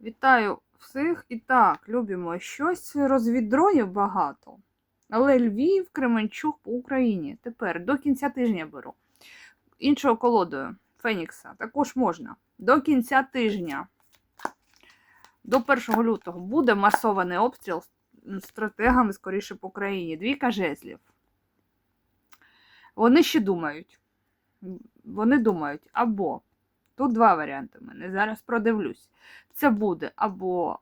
Вітаю всіх. І так, любимо щось розвіддронів багато. Але Львів, Кременчук по Україні. Тепер до кінця тижня беру. Іншою колодою Фенікса також можна. До кінця тижня, до 1 лютого, буде масований обстріл стратегами скоріше по країні. Двійка жезлів. Вони ще думають. Вони думають, або тут два варіанти в мене. Зараз продивлюсь. Це буде або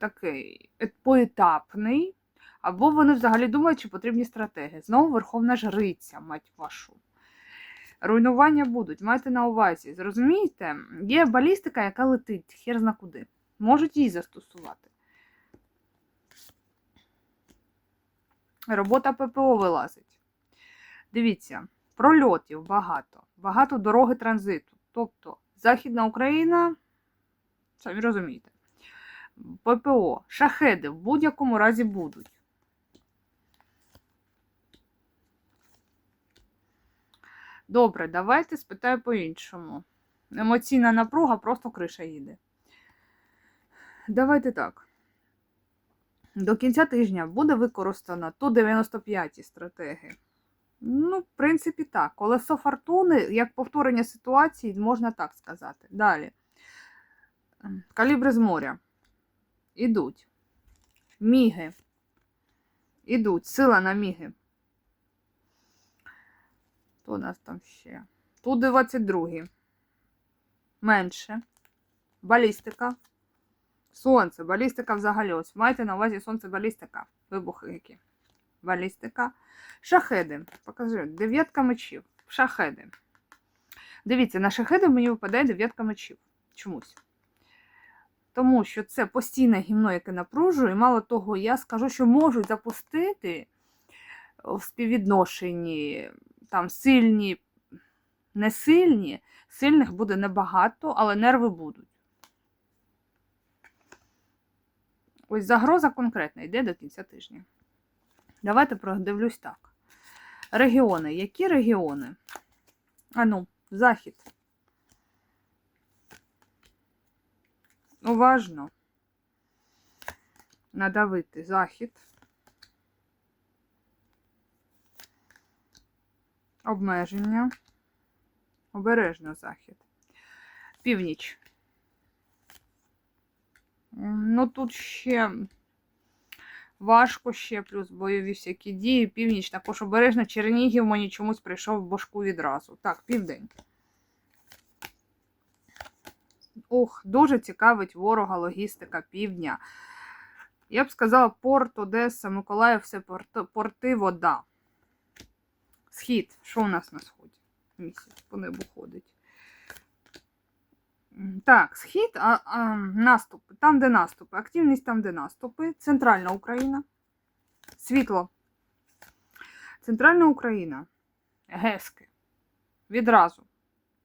такий поетапний, або вони взагалі думають, чи потрібні стратегії. Знову Верховна Жриця, мать вашу. Руйнування будуть, майте на увазі. Зрозумієте, є балістика, яка летить, хер зна куди. Можуть її застосувати. Робота ППО вилазить. Дивіться, прольотів багато, багато дороги транзиту. Тобто Західна Україна, самі розумієте, ППО, шахеди в будь-якому разі будуть. Добре, давайте спитаю по-іншому. Емоційна напруга, просто криша їде. Давайте так. До кінця тижня буде використано ту 95 стратегії. Ну, в принципі, так. Колесо фортуни, як повторення ситуації, можна так сказати. Далі. Калібри з моря. Ідуть. Міги. Ідуть. Сила на міги. Хто у нас там ще? Тут 22. Менше. Балістика. Сонце. Балістика взагалі. Ось майте на увазі сонце балістика. Вибухи які. Балістика. Шахеди. Покажи. Дев'ятка мечів. Шахеди. Дивіться, на шахеди мені випадає дев'ятка мечів. Чомусь. Тому що це постійне гімно, яке напружує. І мало того, я скажу, що можуть запустити в співвідношенні там сильні, не сильні. Сильних буде небагато, але нерви будуть. Ось загроза конкретна йде до кінця тижня. Давайте продивлюсь так. Регіони. Які регіони? Ану, захід. Уважно. Надавити захід. Обмеження. Обережно захід. Північ. Ну, тут ще важко ще, плюс бойові всякі дії. Північ також обережно. Чернігів мені чомусь прийшов в башку відразу. Так, південь. Ох, дуже цікавить ворога логістика півдня. Я б сказала, Порт, Одеса, Миколаїв, все порти, порти, вода. Схід. Що у нас на сході? Місяць по небу ходить. Так, схід, а, а, наступи. Там, де наступи. Активність там, де наступи. Центральна Україна. Світло. Центральна Україна. Гески. Відразу.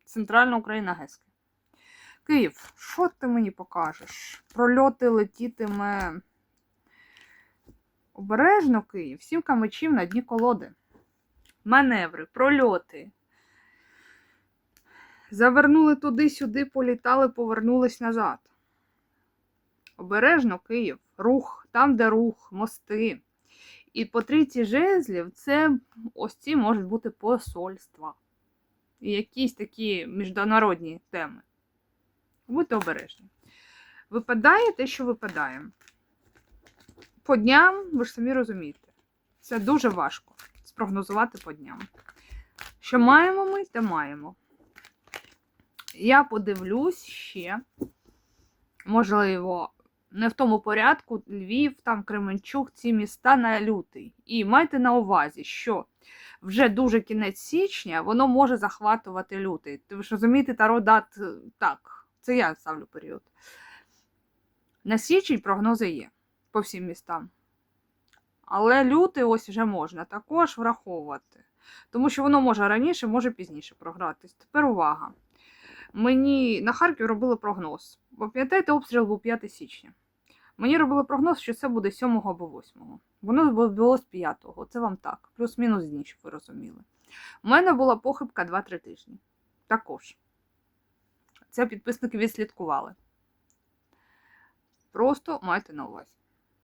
Центральна Україна Гески. Київ, що ти мені покажеш? Прольоти летітиме. Обережно Київ. Сімка мечів на дні колоди. Маневри, прольоти. Завернули туди-сюди, політали, повернулись назад. Обережно Київ, рух, там, де рух, мости. І по трійці жезлів це ось ці можуть бути посольства. І якісь такі міжнародні теми. Будьте обережні. Випадає те, що випадає. По дням, ви ж самі розумієте, це дуже важко спрогнозувати по дням. Що маємо ми, те маємо. Я подивлюсь ще, можливо, не в тому порядку Львів, там Кременчук, ці міста на лютий. І майте на увазі, що вже дуже кінець січня воно може захватувати лютий. Ви ж розумієте, таро дат так, це я ставлю період. На січень прогнози є по всім містам. Але лютий ось вже можна також враховувати. Тому що воно може раніше, може пізніше програтись. Тепер увага. Мені на Харків робили прогноз. Бо пам'ятаєте, обстріл був 5 січня. Мені робили прогноз, що це буде 7 або 8. Воно було з 5. Це вам так. Плюс-мінус дні, щоб ви розуміли. У мене була похибка 2-3 тижні. Також. Це підписники відслідкували. Просто майте на увазі.